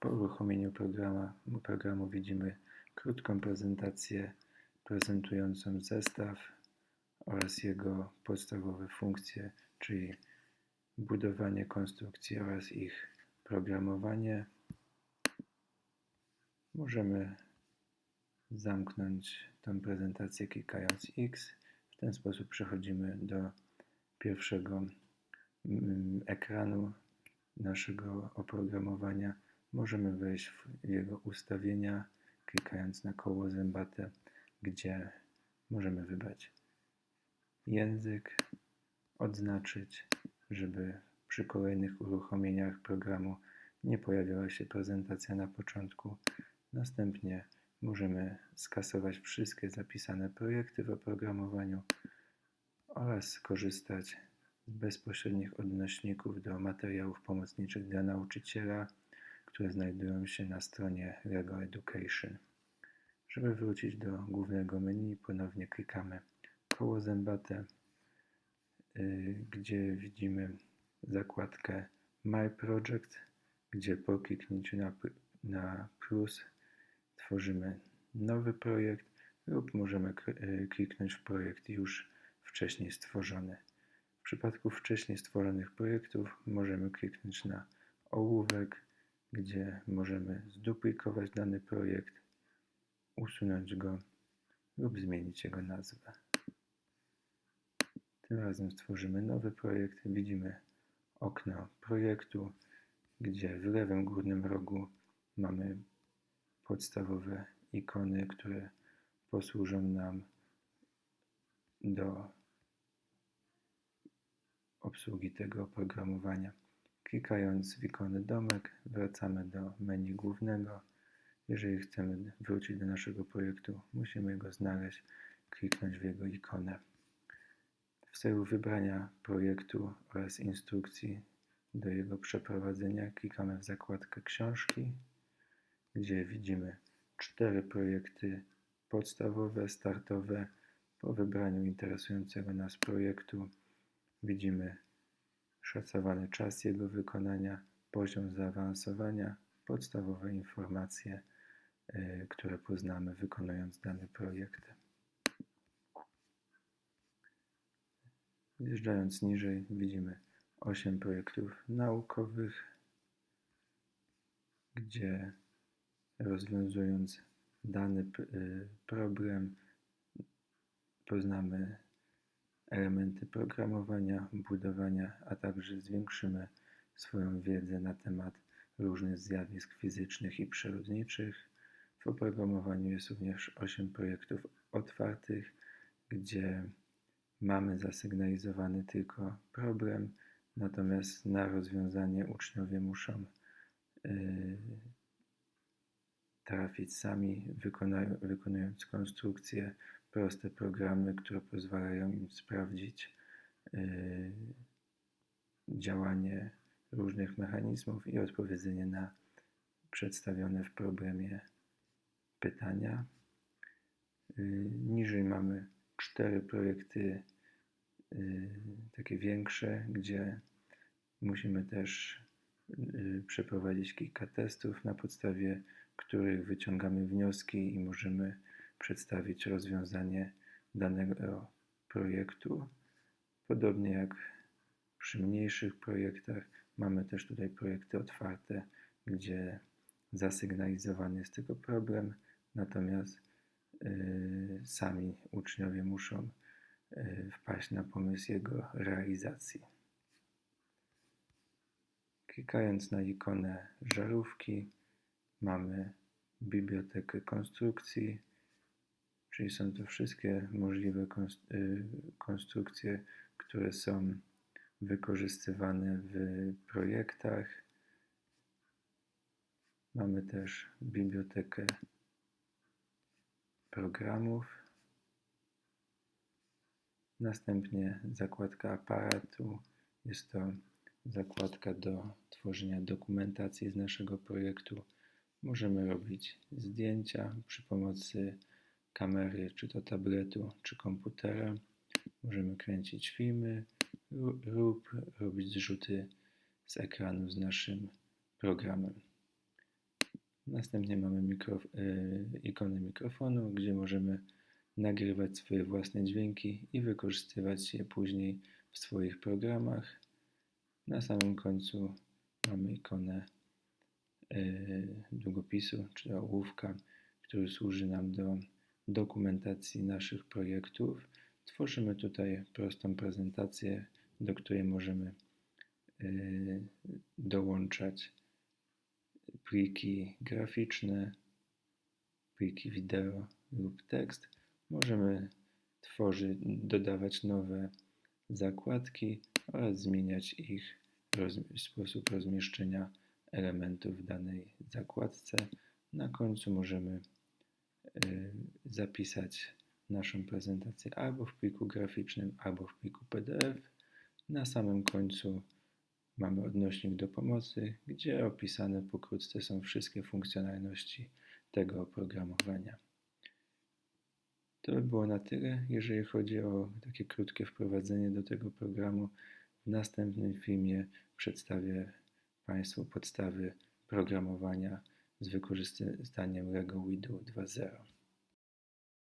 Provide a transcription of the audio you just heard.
Po uruchomieniu programu widzimy krótką prezentację prezentującą zestaw oraz jego podstawowe funkcje, czyli budowanie konstrukcji oraz ich programowanie. Możemy zamknąć tę prezentację klikając X. W ten sposób przechodzimy do pierwszego mm, ekranu naszego oprogramowania. Możemy wejść w jego ustawienia, klikając na koło zębate, gdzie możemy wybrać język, odznaczyć, żeby przy kolejnych uruchomieniach programu nie pojawiała się prezentacja na początku. Następnie możemy skasować wszystkie zapisane projekty w oprogramowaniu oraz skorzystać z bezpośrednich odnośników do materiałów pomocniczych dla nauczyciela, które znajdują się na stronie Lego Education. Żeby wrócić do głównego menu, ponownie klikamy koło zębate, y, gdzie widzimy zakładkę My Project, gdzie po kliknięciu na, na plus tworzymy nowy projekt lub możemy y, kliknąć w projekt już wcześniej stworzony. W przypadku wcześniej stworzonych projektów możemy kliknąć na ołówek, gdzie możemy zduplikować dany projekt, usunąć go lub zmienić jego nazwę. Tym razem stworzymy nowy projekt. Widzimy okno projektu, gdzie w lewym górnym rogu mamy podstawowe ikony, które posłużą nam do obsługi tego oprogramowania. Klikając w ikonę domek wracamy do menu głównego. Jeżeli chcemy wrócić do naszego projektu, musimy go znaleźć, kliknąć w jego ikonę. W celu wybrania projektu oraz instrukcji do jego przeprowadzenia klikamy w zakładkę książki, gdzie widzimy cztery projekty podstawowe, startowe. Po wybraniu interesującego nas projektu widzimy szacowany czas jego wykonania, poziom zaawansowania, podstawowe informacje, y, które poznamy wykonując dany projekt. Zjeżdżając niżej widzimy 8 projektów naukowych, gdzie rozwiązując dany y, problem poznamy elementy programowania, budowania, a także zwiększymy swoją wiedzę na temat różnych zjawisk fizycznych i przyrodniczych. W oprogramowaniu jest również 8 projektów otwartych, gdzie mamy zasygnalizowany tylko problem, natomiast na rozwiązanie uczniowie muszą yy, trafić sami, wykonując konstrukcję, proste programy, które pozwalają im sprawdzić yy, działanie różnych mechanizmów i odpowiedzenie na przedstawione w problemie pytania. Yy, niżej mamy cztery projekty yy, takie większe, gdzie musimy też przeprowadzić kilka testów, na podstawie których wyciągamy wnioski i możemy przedstawić rozwiązanie danego projektu. Podobnie jak przy mniejszych projektach, mamy też tutaj projekty otwarte, gdzie zasygnalizowany jest tylko problem, natomiast y, sami uczniowie muszą y, wpaść na pomysł jego realizacji. Klikając na ikonę żarówki, mamy bibliotekę konstrukcji, czyli są to wszystkie możliwe y, konstrukcje, które są wykorzystywane w projektach. Mamy też bibliotekę programów. Następnie zakładka aparatu. Jest to zakładka do tworzenia dokumentacji z naszego projektu. Możemy robić zdjęcia przy pomocy kamery, czy to tabletu, czy komputera. Możemy kręcić filmy lub robić zrzuty z ekranu z naszym programem. Następnie mamy mikro, y, ikonę mikrofonu, gdzie możemy nagrywać swoje własne dźwięki i wykorzystywać je później w swoich programach. Na samym końcu mamy ikonę y, długopisu, czy ołówka, który służy nam do dokumentacji naszych projektów. Tworzymy tutaj prostą prezentację, do której możemy y, dołączać pliki graficzne, pliki wideo lub tekst. Możemy tworzyć, dodawać nowe zakładki oraz zmieniać ich roz, sposób rozmieszczenia elementów w danej zakładce. Na końcu możemy zapisać naszą prezentację albo w pliku graficznym, albo w pliku PDF. Na samym końcu mamy odnośnik do pomocy, gdzie opisane pokrótce są wszystkie funkcjonalności tego oprogramowania. To by było na tyle, jeżeli chodzi o takie krótkie wprowadzenie do tego programu. W następnym filmie przedstawię Państwu podstawy programowania z wykorzystaniem Lego Widow 2.0.